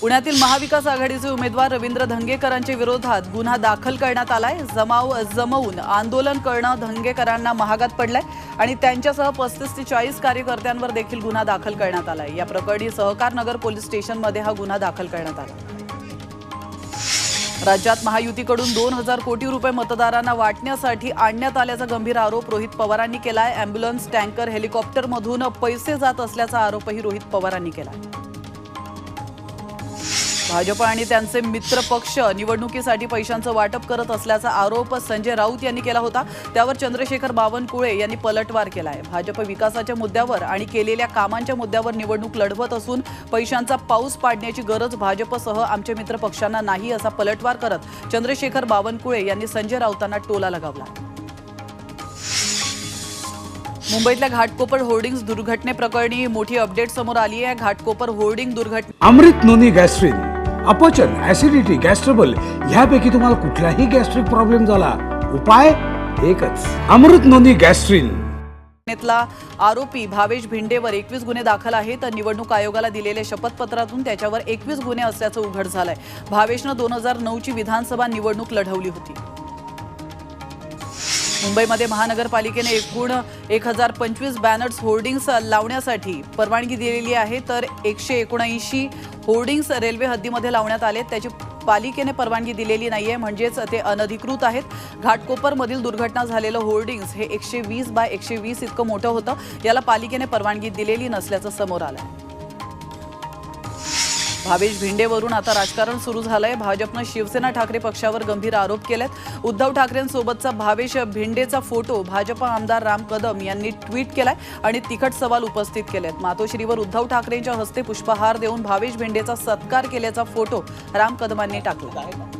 पुण्यातील महाविकास आघाडीचे उमेदवार रवींद्र धंगेकरांच्या विरोधात गुन्हा दाखल करण्यात आलाय. जमाव जमवून आंदोलन करणं धंगेकरांना महागात पडलंय आणि त्यांच्यासह पस्तीस ते चाळीस कार्यकर्त्यांवर देखील गुन्हा दाखल करण्यात आलाय. या प्रकरणी सहकार नगर पोलीस स्टेशनमध्ये हा गुन्हा दाखल करण्यात आला. राज्यात महायुतीकडून दोन हजार कोटी रुपये मतदारांना वाटण्यासाठी आणण्यात आल्याचा गंभीर आरोप रोहित पवारांनी केलाय. अँब्युलन्स टँकर हेलिकॉप्टरमधून पैसे जात असल्याचा आरोपही रोहित पवारांनी केलाय. भाजप आणि त्यांचे मित्र पक्ष निवडणुकीसाठी पैशांचं वाटप करत असल्याचा आरोप संजय राऊत यांनी केला होता. त्यावर चंद्रशेखर बावनकुळे यांनी पलटवार केला आहे भाजप विकासाच्या मुद्द्यावर आणि केलेल्या कामांच्या मुद्द्यावर निवडणूक लढवत असून पैशांचा पाऊस पाडण्याची गरज भाजपसह आमच्या मित्र पक्षांना नाही असा पलटवार करत चंद्रशेखर बावनकुळे यांनी संजय राऊतांना टोला लगावला. मुंबईतल्या घाटकोपर होर्डिंग्स दुर्घटनेप्रकरणी मोठी अपडेट समोर आली आहे. घाटकोपर होर्डिंग दुर्घटना अमृत नोनी गॅस्ट्रिन अपचन ऍसिडिटी गॅस्ट्रबल ह्यापैकी तुम्हाला कुठलाही गॅस्ट्रिक प्रॉब्लेम झाला. उपाय एकच. अमृत नोंदी गॅस्ट्रिन आरोपी भावेश भिंडेवर एकवीस गुन्हे दाखल आहेत. तर निवडणूक आयोगाला दिलेल्या शपथपत्रातून त्याच्यावर एकवीस गुन्हे असल्याचं उघड झालंय. भावेशनं दोन हजार नऊची विधानसभा निवडणूक लढवली होती. मुंबईमध्ये महानगरपालिकेने एकूण एक हजार पंचवीस बॅनर्स होर्डिंग्स लावण्यासाठी परवानगी दिलेली आहे. तर एकशे एकोणऐंशी होर्डिंग्स रेल्वे हद्दीमध्ये लावण्यात आले त्याची पालिकेने परवानगी दिलेली नाही आहे म्हणजेच ते अनधिकृत आहेत. घाटकोपरमधील दुर्घटना झालेलं होर्डिंग्स हे एकशे वीस बाय एकशे वीस इतकं मोठं होतं. याला पालिकेने परवानगी दिलेली नसल्याचं समोर आलंय. भावेश भिंडेवरून आता राजकारण सुरू झालंय. भाजपनं शिवसेना ठाकरे पक्षावर गंभीर आरोप केलेत. उद्धव ठाकरेंसोबतचा भावेश भिंडेचा फोटो भाजपा आमदार राम कदम यांनी ट्विट केलाय आणि तिखट सवाल उपस्थित केलेत. मातोश्रीवर उद्धव ठाकरेंच्या हस्ते पुष्पहार देऊन भावेश भिंडेचा सत्कार केल्याचा फोटो राम कदमांनी टाकला.